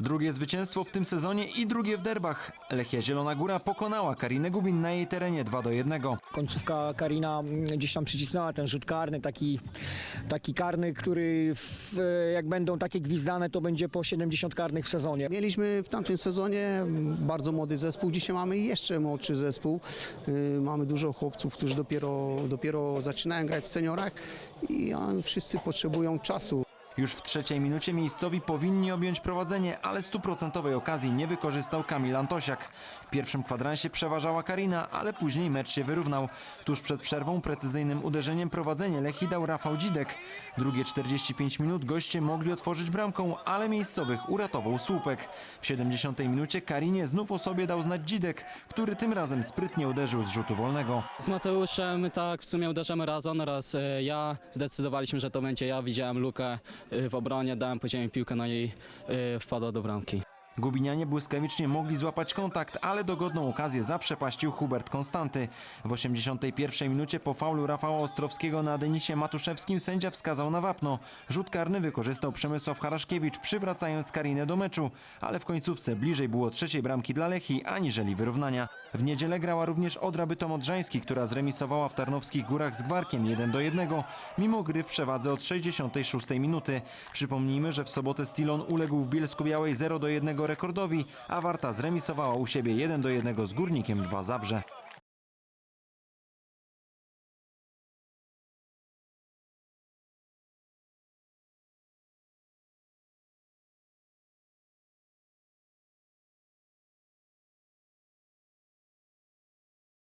Drugie zwycięstwo w tym sezonie i drugie w derbach. Lechia Zielona Góra pokonała Karinę Gubin na jej terenie 2 do 1. Końcówka Karina mm, gdzieś tam przycisnęła ten rzut karny, taki, taki karny, który w, jak będą takie gwizdane, to będzie po 70 karnych w sezonie. Mieliśmy w tamtym sezonie bardzo młody zespół, dzisiaj mamy jeszcze młodszy zespół. Yy, Mamy dużo chłopców, którzy dopiero, dopiero zaczynają grać w seniorach i oni wszyscy potrzebują czasu. Już w trzeciej minucie miejscowi powinni objąć prowadzenie, ale stuprocentowej okazji nie wykorzystał Kamil Antosiak. W pierwszym kwadransie przeważała Karina, ale później mecz się wyrównał. Tuż przed przerwą precyzyjnym uderzeniem prowadzenie Lechi dał Rafał Dzidek. Drugie 45 minut goście mogli otworzyć bramką, ale miejscowych uratował słupek. W 70 minucie Karinie znów o sobie dał znać Dzidek, który tym razem sprytnie uderzył z rzutu wolnego. Z Mateuszem tak w sumie uderzamy razem, raz e, ja zdecydowaliśmy, że to będzie ja, widziałem lukę w obronie, dałem poziomie piłkę, no i e, wpadła do bramki. Gubinianie błyskawicznie mogli złapać kontakt, ale dogodną okazję zaprzepaścił Hubert Konstanty. W 81 minucie po faulu Rafała Ostrowskiego na Denisie Matuszewskim sędzia wskazał na wapno. Rzut karny wykorzystał Przemysław Haraszkiewicz, przywracając Karinę do meczu, ale w końcówce bliżej było trzeciej bramki dla Lechi, aniżeli wyrównania. W niedzielę grała również Odra Bytom-Odrzański, która zremisowała w Tarnowskich Górach z Gwarkiem 1 do 1, mimo gry w przewadze od 66 minuty. Przypomnijmy, że w sobotę Stilon uległ w Bielsku Białej 0 do 1 rekordowi, a Warta zremisowała u siebie 1 do 1 z Górnikiem 2 Zabrze.